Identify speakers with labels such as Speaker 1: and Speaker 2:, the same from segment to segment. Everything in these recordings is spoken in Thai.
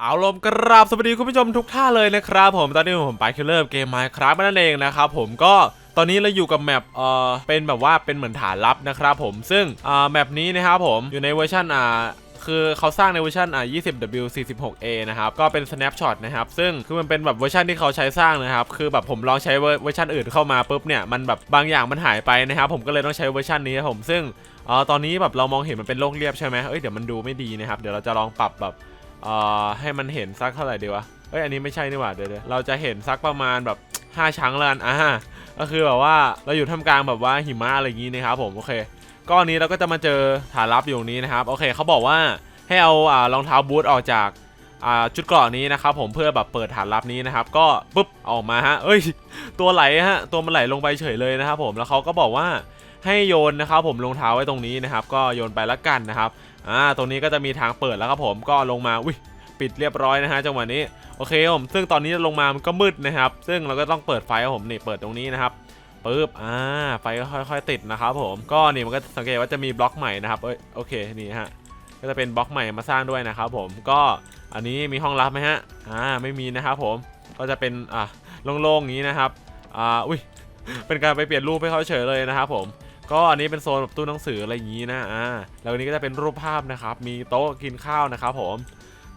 Speaker 1: เอาลมกราบสวัสดีคุณผู้ชมทุกท่านเลยนะครับผมตอนนี้ผมไปคิลเลอร์เกมไมค์ครับนั่นเองนะครับผมก็ตอนนี้เราอยู่กับแมปเอ่อเป็นแบบว่าเป็นเหมือนฐานลับนะครับผมซึ่งอ่าแมปนี้นะครับผมอยู่ในเวอร์ชันอ่าคือเขาสร้างในเวอร์ชันอ่า 20W46A นะครับ ก็เป็น snapshot นะครับ ซึ่งคือมันเป็นแบบเวอร์ชันที่เขาใช้สร้างนะครับ คือแบบผมลองใช้เวอร์เวอร์ชันอื่นเข้ามาปุ๊บเนี่ย มันแบบบางอย่างมันหายไปนะครับ ผมก็เลยต้องใช้เวอร์ชันนี้ครับผม ซึ่งเอ่อตอนนี้แบบเรามองเห็นมันเป็นโลกเรียบใช่ไหมเอ้ย เดี๋ยวมันดูไม่ดีนะครับ เดี๋ยวเราจะลองปรับแบบ อ่อให้มันเห็นสักเท่าไหร่ดีวะเอ้ยอันนี้ไม่ใช่นี่หว่าเดี๋ยวๆเราจะเห็นสักประมาณแบบ5ชั้งแล้วกันอ่าก็คือแบบว่าเราอยู่ท่ามกลางแบบว่าหิมะอะไรอย่างงี้นะครับผมโอเคก้อนนี้เราก็จะมาเจอฐานลับอยู่นี้นะครับโอเคเขาบอกว่าให้เอาอ่ารองเท้าบูทออกจากอ่าจุดเกราะนี้นะครับผมเพื่อแบบเปิดฐานลับนี้นะครับ ก็ปุ๊บออกมาฮะเอ้ย ตัวไหลฮะตัวมันไหลลงไปเฉยเลยนะครับผมแล้วเขาก็บอกว่า ให้โยนนะครับผมรองเท้าไว้ตรงนี้นะครับ ก็โยนไปละกันนะครับอ่าตรงนี้ก็จะมีทางเปิดแล้วครับผมก็ลงมาอุ้ยปิดเรียบร้อยนะฮะจังหวะนี้โอเคครับผมซึ่งตอนนี้ลงมามันก็มืดนะครับ ซึ่งเราก็ต้องเปิดไฟครับผมนี่เปิดตรงนี้นะครับปึ๊บอ่าไฟก็ค่อย ๆ ติดนะครับผมก็นี่มันก็สังเกตว่าจะมีบล็อกใหม่นะครับเอ้ยโอเคนี่ฮะก็จะเป็นบล็อกใหม่มาสร้างด้วยนะครับผมก็อันนี้มีห้องลับไหมฮะอ่าไม่มีนะครับผมก็จะเป็นอ่าโล่งๆอย่างนี้นะครับอ่าอุ้ยเป็นการไปเปลี่ยนรูปให้เขาเฉยเลยนะครับผม ก็อันนี้เป็นโซนแบบตู้หนังสืออะไรอย่างนี้นะอ่าแล้วนี้ก็จะเป็นรูปภาพนะครับ มีโต๊ะกินข้าวนะครับผม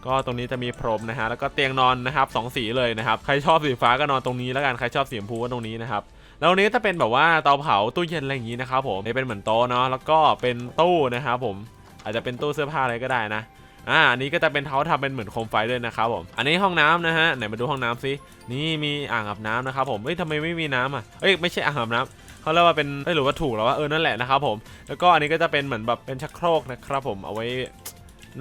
Speaker 1: ก็ตรงนี้จะมีพรมนะฮะแล้วก็เตียงนอนนะครับสองสีเลยนะครับใครชอบสีฟ้าก็นอนตรงนี้แล้วกันใครชอบสีชมพูก็ตรงนี้นะครับแล้วนี้จะเป็นแบบว่าเตาเผาตู้เย็นอะไรอย่างนี้นะครับผมนี่เป็นเหมือนโต๊ะเนาะแล้วก็เป็นตู้นะครับผมอาจจะเป็นตู้เสื้อผ้าอะไรก็ได้นะอ่าอันนี้ก็จะเป็นเท้าทำเป็นเหมือนโคมไฟด้วยนะครับผม อันนี้ห้องน้ำนะฮะไหนมาดูห้องน้ำสินี่มีอ่างอาบน้ำนะครับผมเอ้ยทำไมไม่มีน้ำอะเอ้ยไม่ใช่อ่างอาบน้ำ เขาเรียกว่าเป็นเอ้ยหรือว่าถูกแล้วว่าเออนั่นแหละนะครับผมแล้วก็อันนี้ก็จะเป็นเหมือนแบบเป็นชักโครกนะครับผมเอาไว้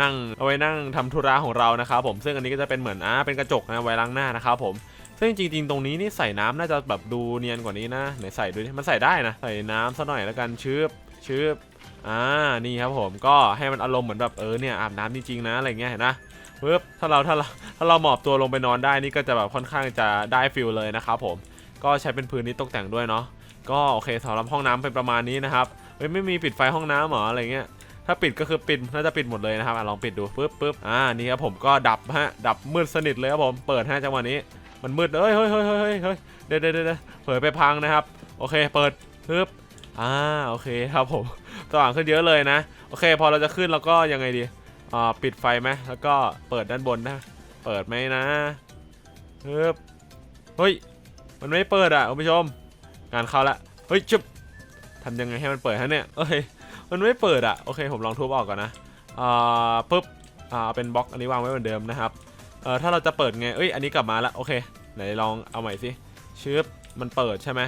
Speaker 1: นั่งเอาไว้นั่งทำธุระของเรานะครับผมซึ่งอันนี้ก็จะเป็นเหมือนอ่าเป็นกระจกนะไว้ล้างหน้านะครับผมซึ่งจริงๆตรงนี้นี่ใส่น้ำน่าจะแบบดูเนียนกว่านี้นะไหนใส่ดูดิมันใส่ได้นะใส่น้ำซะหน่อยแล้วกันชืบชืบอ่านี่ครับผมก็ให้มันอารมณ์เหมือนแบบเออเนี่ยอาบน้ำจริงๆนะอะไรเงี้ยเห็นนะปึ๊บถ้าเราถ้าเราถ้าเราหมอบตัวลงไปนอนได้นี่ก็จะแบบค่อนข้างจะได้ฟิลเลยนะครับผมก็ใช้เป็นพื้นที่ตกแต่งด้วยเนาะ ก็โอเคสำหรับห้องน้ำเป็นประมาณนี้นะครับเฮ้ยไม่มีปิดไฟห้องน้ำหรออะไรเงี้ยถ้าปิดก็คือปิดน่าจะปิดหมดเลยนะครับอลองปิดดูปึ๊บปึ๊บอ่านี่ครับผมก็ดับฮะดับมืดสนิทเลยครับผมเปิดฮะจังหวะนี้ มันมืดเอ้ยเฮ้ยเฮ้ยเฮ้ยเฮ้ยเฮ้ยเดี๋ยวเดี๋ยวเดี๋ยวเผยไปพังนะครับ โอเคเปิดปึ๊บอ่าโอเคครับผมสว่างขึ้นเยอะเลยนะ โอเค พอเราจะขึ้นเราก็ยังไงดีอ่าปิดไฟไหมแล้วก็เปิดด้านบนนะ เปิดไหมนะปึ๊บเฮ้ยมันไม่เปิดอะคุณผู้ชม งานเข้าละเฮ้ยจุบทำยังไงให้มันเปิดฮะเนี่ยเอ้ยมันไม่เปิดอะโอเคผมลองทุบออกก่อนนะอ่าปุ๊บอ่าเป็นบล็อกอันนี้วางไว้เหมือนเดิมนะครับเอ่อถ้าเราจะเปิดไงเอ้ยอันนี้กลับมาละโอเคไหนลองเอาใหม่สิชึบมันเปิดใช่ไหม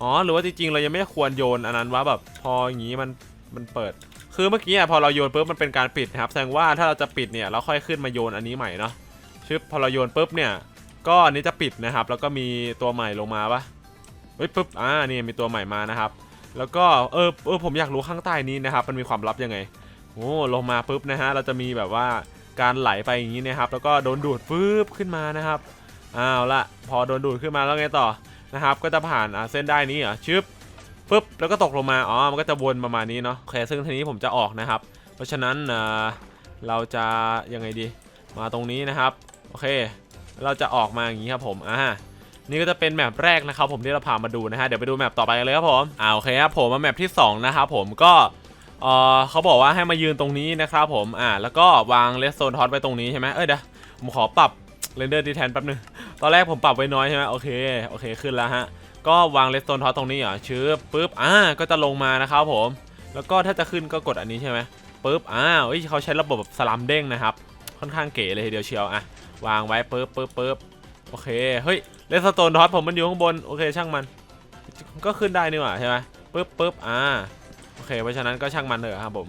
Speaker 1: อ๋อหรือว่าจริงๆเรายังไม่ควรโยนอันนั้นว่าแบบพออย่างงี้มันมันเปิด คือเมื่อกี้อะพอเราโยนปุ๊บมันเป็นการปิดนะครับแสดงว่าถ้าเราจะปิดเนี่ยเราค่อยขึ้นมาโยนอันนี้ใหม่เนาะชึบพอเราโยนปุ๊บเนี่ยก็อันนี้จะปิดนะครับ แล้วก็มีตัวใหม่ลงมาปะ เฮ้ยปุ๊บอ่านี่มีตัวใหม่มานะครับ แล้วก็เออเออผมอยากรู้ข้างใต้นี้นะครับ มันมีความลับยังไงโอ้ลงมาปุ๊บนะฮะเราจะมีแบบว่าการไหลไปอย่างนี้นะครับ แล้วก็โดนดูดปุ๊บขึ้นมานะครับอ้าวละพอโดนดูดขึ้นมาแล้วไงต่อนะครับ ก็จะผ่านเส้นได้นี้เหรอชึบปุ๊บแล้วก็ตกลงมาอ๋อมันก็จะวนประมาณนี้เนาะโอเคซึ่งทีนี้ผมจะออกนะครับ เพราะฉะนั้นอ่าเราจะยังไงดี มาตรงนี้นะครับโอเค เราจะออกมาอย่างนี้ครับผมอ่า นี่ก็จะเป็นแมปแรกนะครับผมที่เราพามาดูนะฮะเดี๋ยวไปดูแมปต่อไปกันเลยครับผมอ่าโอเคครับผมมาแมปที่2นะครับผมก็เออเขาบอกว่าให้มายืนตรงนี้นะครับผมอ่าแล้วก็วางเลสโซนทอสไว้ตรงนี้ใช่ไหมเอ้ยเดี๋ยวผมขอปรับเรนเดอร์ดีแทนแป๊บนึงตอนแรกผมปรับไว้น้อยใช่ไหมโอเคโอเคขึ้นแล้วฮะก็วางเลสโซนทอสตรงนี้เหรอชื้อปุ๊บอ่าก็จะลงมานะครับผมแล้วก็ถ้าจะขึ้นก็กดอันนี้ใช่ไหมปุ๊บอ่าเอ้ยเขาใช้ระบบแบบสลัมเด้งนะครับ ค่อนข้างเก๋เลยทีเดียวเชียวอะวางไว้ปุ๊บปุ๊บปุ๊บโอเคเฮ้ย เลสโตนทอสผมมันอยู่ข้างบน โอเคช่างมัน ก็ขึ้นได้นี่หว่าใช่ไหมปึ๊บปึ๊บอ่าโอเค เพราะฉะนั้นก็ช่างมันเถอะครับผม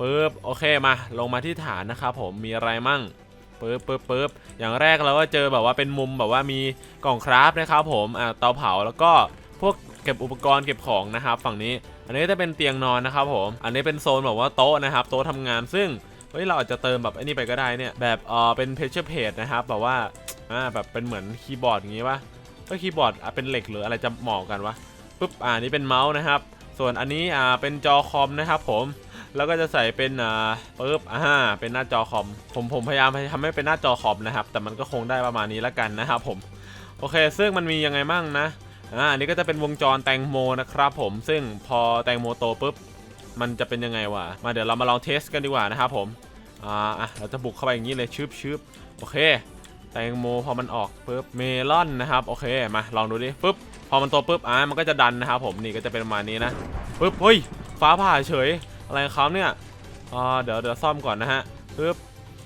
Speaker 1: ปึ๊บโอเคมาลงมาที่ฐานนะครับผมมีอะไรมั่งปึ๊บปึ๊บปึ๊บอย่างแรกเราก็เจอแบบว่าเป็นมุมแบบว่ามีกล่องคราฟนะครับผมอ่าเตาเผาแล้วก็พวกเก็บอุปกรณ์เก็บของนะครับ ฝั่งนี้ อันนี้จะเป็นเตียงนอนนะครับผมอันนี้เป็นโซนแบบว่าโต๊ะนะครับโต๊ะทำงานซึ่งเฮ้ยเราอาจจะเติมแบบไอ้นี่ไปก็ได้เนี่ยแบบเออเป็นเพจเพจนะครับแบบว่า อ่าแบบเป็นเหมือนคีย์บอร์ดอย่างงี้ปะก็คีย์บอร์ดอะเป็นเหล็กหรืออะไรจะเหมาะกันวะปุ๊บอ่านี่เป็นเมาส์นะครับ ส่วนอันนี้อ่าเป็นจอคอมนะครับผมแล้วก็จะใส่เป็นอ่าปึ๊บอ่าเป็นหน้าจอคอม ผมผมพยายามทำให้เป็นหน้าจอคอมนะครับ แต่มันก็คงได้ประมาณนี้แล้วกันนะครับผมโอเคซึ่งมันมียังไงมั่งนะอ่าอันนี้ก็จะเป็นวงจรแตงโมนะครับผมซึ่งพอแตงโมโตปุ๊บมันจะเป็นยังไงวะมาเดี๋ยวเรามาลองเทสกันดีกว่านะครับผมอ่าเราจะบุกเข้าไปอย่างนี้เลยชืบชืบโอเค แตงโมพอมันออกปุ๊บเมลอนนะครับโอเคมาลองดูดิปุ๊บพอมันโตปุ๊บอ่ามันก็จะดันนะครับผมนี่ก็จะเป็นประมาณนี้นะปุ๊บเฮ้ยฟ้าผ่าเฉยอะไรของเขาเนี่ยอ่าเดี๋ยวเดี๋ยวซ่อมก่อนนะฮะปุ๊บ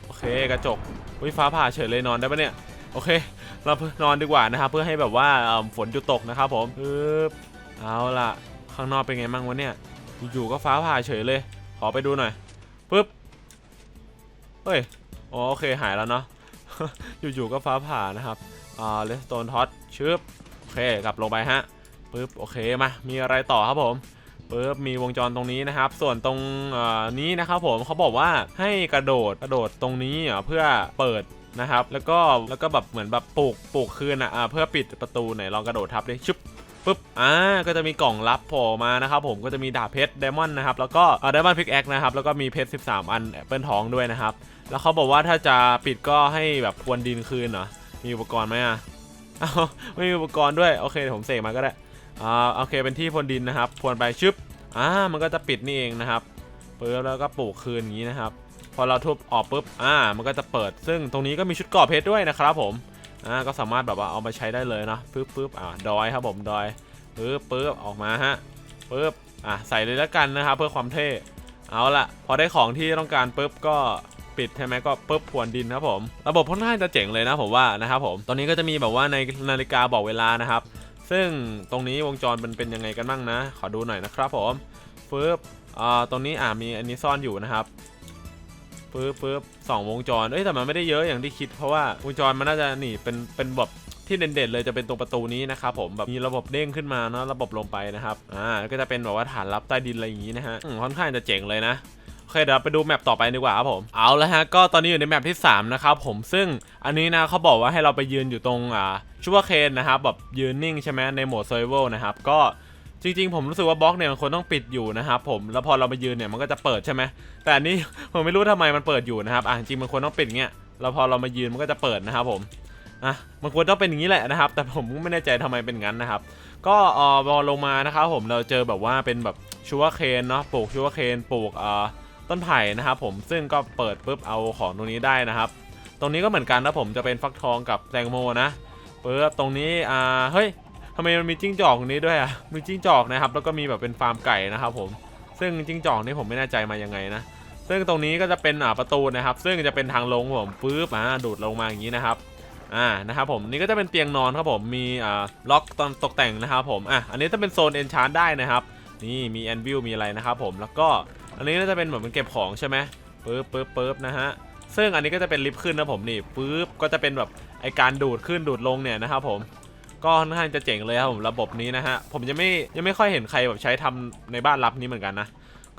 Speaker 1: โอเคกระจกเฮ้ยฟ้าผ่าเฉยเลยนอนได้ปะเนี่ยโอเค เรานอนดีกว่านะครับเพื่อให้แบบว่าฝนหยุดตกนะครับผมปึ๊บเอาล่ะข้างนอกเป็นไงบ้างวะเนี่ยอยู่ๆก็ฟ้าผ่าเฉยเลย ขอไปดูหน่อยปึ๊บเฮ้ยโอเคหายแล้วเนาะ อยู่ๆก็ฟ้าผ่านะครับอ่าเลสโตนท็อตชึบโอเคกลับลงไปฮะปึ๊บโอเคมามีอะไรต่อครับผมปึ๊บมีวงจรตรงนี้นะครับ ส่วนตรงอ่อนี้นะครับผมเขาบอกว่าให้กระโดดกระโดดตรงนี้อะเพื่อเปิดนะครับ แล้วก็แล้วก็แบบเหมือนแบบปลูกปลูกคืนอะเพื่อปิดประตูไหนลองกระโดดทับดิชึบ ปึ๊บอ่าก็จะมีกล่องลับโผล่มานะครับผมก็จะมีดาบเพชรไดมอนด์นะครับแล้วก็ไดมอนด์พิกแอคนะครับแล้วก็มีเพชร 13 อันแอปเปิลทองด้วยนะครับแล้วเขาบอกว่าถ้าจะปิดก็ให้แบบพรวนดินคืนเหรอมีอุปกรณ์ไหมอะอ้าไม่มีอุปกรณ์ด้วยโอเคผมเสกมาก็ได้อ่าโอเคเป็นที่พรวนดินนะครับพรวนไปชึบอ่ามันก็จะปิดนี่เองนะครับปึ๊บแล้วก็ปลูกคืนอย่างนี้นะครับ พอเราทุบออกปุ๊บอ่า มันก็จะเปิดซึ่งตรงนี้ก็มีชุดก่อเพชรด้วยนะครับผม อ่าก็สามารถแบบว่าเอามาใช้ได้เลยเนาะปึ๊บปึ๊บอ่าดอยครับผมดอยปึ๊บปึ๊บออกมาฮะปึ๊บอะใส่เลยแล้วกันนะครับเพื่อความเท่เอาละพอได้ของที่ต้องการปึ๊บก็ปิดใช่ไหมก็ปึ๊บพรวนดินครับผมระบบค่อนข้างจะเจ๋งเลยนะผมว่านะครับผมตอนนี้ก็จะมีแบบว่าในนาฬิกาบอกเวลานะครับ ซึ่งตรงนี้วงจรมันเป็นยังไงกันบ้างนะ ขอดูหน่อยนะครับผมปึ๊บอ่าตรงนี้อ่ามีอันนี้ซ่อนอยู่นะครับ ปึ๊บปึ๊บสองวงจรเอ้ยแต่มันไม่ได้เยอะอย่างที่คิดเพราะว่าวงจรมันน่าจะนี่เป็นเป็นแบบที่เด่นๆเลยจะเป็นตรงประตูนี้นะครับผมแบบมีระบบเด้งขึ้นมาเนาะระบบลงไปนะครับอ่าก็จะเป็นแบบว่าฐานลับใต้ดินอะไรอย่างนี้นะฮะค่อนข้างจะเจ๋งเลยนะโอเคเดี๋ยวไปดูแมปต่อไปดีกว่าครับผมเอาละฮะก็ตอนนี้อยู่ในแมปที่ 3 นะครับผมซึ่งอันนี้นะเขาบอกว่าให้เราไปยืนอยู่ตรงอ่าชูวเคนนะครับแบบยืนนิ่งใช่ไหมในโหมด survival นะครับก็ จริงๆผมรู้สึกว่าบล็อกเนี่ยมันควรต้องปิดอยู่นะครับผมแล้วพอเรามายืนเนี่ยมันก็จะเปิดใช่ไหมแต่อันนี้ผมไม่รู้ทำไมมันเปิดอยู่นะครับอ่าจริงๆมันควรต้องปิดเงี้ยแล้วพอเรามายืนมันก็จะเปิดนะครับผมอะมันควรต้องเป็นอย่างนี้แหละนะครับ แต่ผมไม่แน่ใจทำไมเป็นงั้นนะครับ ก็เอ่อพอลงมานะครับผมเราเจอแบบว่าเป็นแบบชัวเคนเนาะปลูกชัวเคนปลูกเอ่อต้นไผ่นะครับผมซึ่งก็เปิดปุ๊บเอาของตรงนี้ได้นะครับ ตรงนี้ก็เหมือนกันนะผมจะเป็นฟักทองกับแตงโมนะเปุ๊บตรงนี้อ่าเฮ้ย ทำไมมันมีจิ้งจอกตรงนี้ด้วยอะมีจิ้งจอกนะครับ แล้วก็มีแบบเป็นฟาร์มไก่นะครับผมซึ่งจิ้งจอกนี่ผมไม่แน่ใจมายังไงนะซึ่งตรงนี้ก็จะเป็นประตูนะครับ ซึ่งจะเป็นทางลงผมปุ๊บอ่าดูดลงมาอย่างนี้นะครับอ่านะครับผมนี่ก็จะเป็นเตียงนอนครับผมมีอ่าล็อกตอนตกแต่งนะครับผมอะอันนี้จะเป็นโซนเอนชานได้นะครับนี่มีแอนวิลมีอะไรนะครับผมแล้วก็อันนี้ก็จะเป็นเหมือนเป็นเก็บของใช่ไหมปึ๊บปึ๊บปึ๊บนะฮะซึ่งอันนี้ก็จะเป็นลิฟต์ขึ้นนะผมนี่ปึ๊บก็จะเป็นแบบไอการดูดขึ้นดูดลงเนี่ยนะครับผม ก็ค่อนข้างจะเจ๋งเลยครับผมระบบนี้นะฮะผมยังไม่ยังไม่ค่อยเห็นใครแบบใช้ทำในบ้านรับนี้เหมือนกันนะ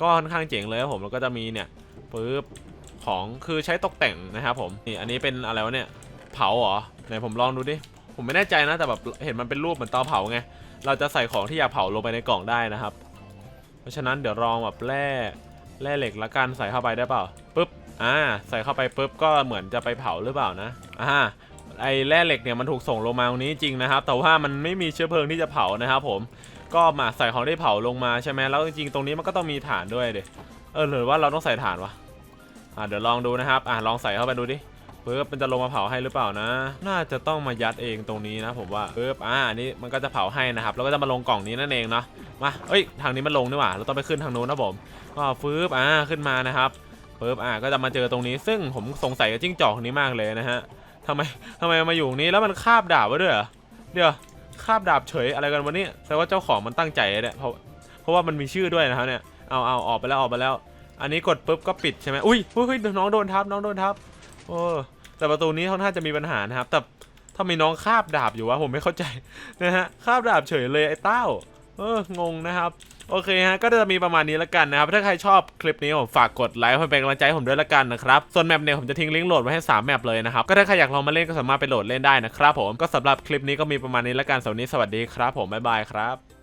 Speaker 1: ก็ค่อนข้างเจ๋งเลยครับผมแล้วก็จะมีเนี่ยปึ๊บของคือใช้ตกแต่งนะครับผมนี่อันนี้เป็นอะไรวะเนี่ยเผาเหรอไหนผมลองดูดิผมไม่แน่ใจนะแต่แบบเห็นมันเป็นรูปเหมือนเตาเผาไงเราจะใส่ของที่อยากเผาลงไปในกล่องได้นะครับ เพราะฉะนั้นเดี๋ยวลองแบบแร่แร่เหล็กละกันใส่เข้าไปได้เปล่าปุ๊บอ่าใส่เข้าไปปุ๊บก็เหมือนจะไปเผาหรือเปล่านะอ่า ไอแร่เหล็กเนี่ยมันถูกส่งลงมาตรงนี้จริงนะครับ แต่ว่ามันไม่มีเชื้อเพลิงที่จะเผานะครับผมก็มาใส่ของที่เผาลงมาใช่ไหมแล้วจริงๆตรงนี้มันก็ต้องมีฐานด้วยเดเออหรือว่าเราต้องใส่ฐานวะอ่าเดี๋ยวลองดูนะครับอ่าลองใส่เข้าไปดูดิปึ๊บมันจะลงมาเผาให้หรือเปล่านะ น่าจะต้องมายัดเองตรงนี้นะผมว่าปึ๊บอ่าอันนี้มันก็จะเผาให้นะครับแล้วก็จะมาลงกล่องนี้นั่นเองเนาะมาเอ้ยทางนี้มันลงนี่หว่าเราต้องไปขึ้นทางนู้นนะผมก็ฟืบอ่าขึ้นมานะครับปึ๊บอ่าก็จะมาเจอตรงนี้ ซึ่งผมสงสัยกับจิ้งจอกนี้มากเลยนะฮะ ทำไมทำไมมาอยู่นี้แล้วมันคาบดาบไว้ด้วยเหรอเดี๋ยวคาบดาบเฉยอะไรกันวันนี้แสดงว่าเจ้าของมันตั้งใจเนี่ยเพราะเพราะว่ามันมีชื่อด้วยนะครับเนี่ยเอาเอาออกไปแล้วออกไปแล้ว อันนี้กดปุ๊บก็ปิดใช่ไหมอุ้ยอุ้ยน้องโดนทับน้องโดนทับโอ้แต่ประตูนี้ค่อนข้าจะมีปัญหานะครับ แต่ทำไมน้องคาบดาบอยู่วะผมไม่เข้าใจนะฮะคาบดาบเฉยเลยไอ้เต้า เอองงนะครับ โอเคฮะก็จะมีประมาณนี้ละกันนะครับ ถ้าใครชอบคลิปนี้ผมฝากกดไลค์เพื่อเป็นกำลังใจผมด้วยละกันนะครับ ส่วนแมปเนี่ยผมจะทิ้งลิงก์โหลดไว้ให้ 3 แมปเลยนะครับ ก็ถ้าใครอยากลองมาเล่นก็สามารถไปโหลดเล่นได้นะครับผมก็สำหรับคลิปนี้ก็มีประมาณนี้ละกันสำหรับวันนี้สวัสดีครับ ผมบ๊ายบายครับ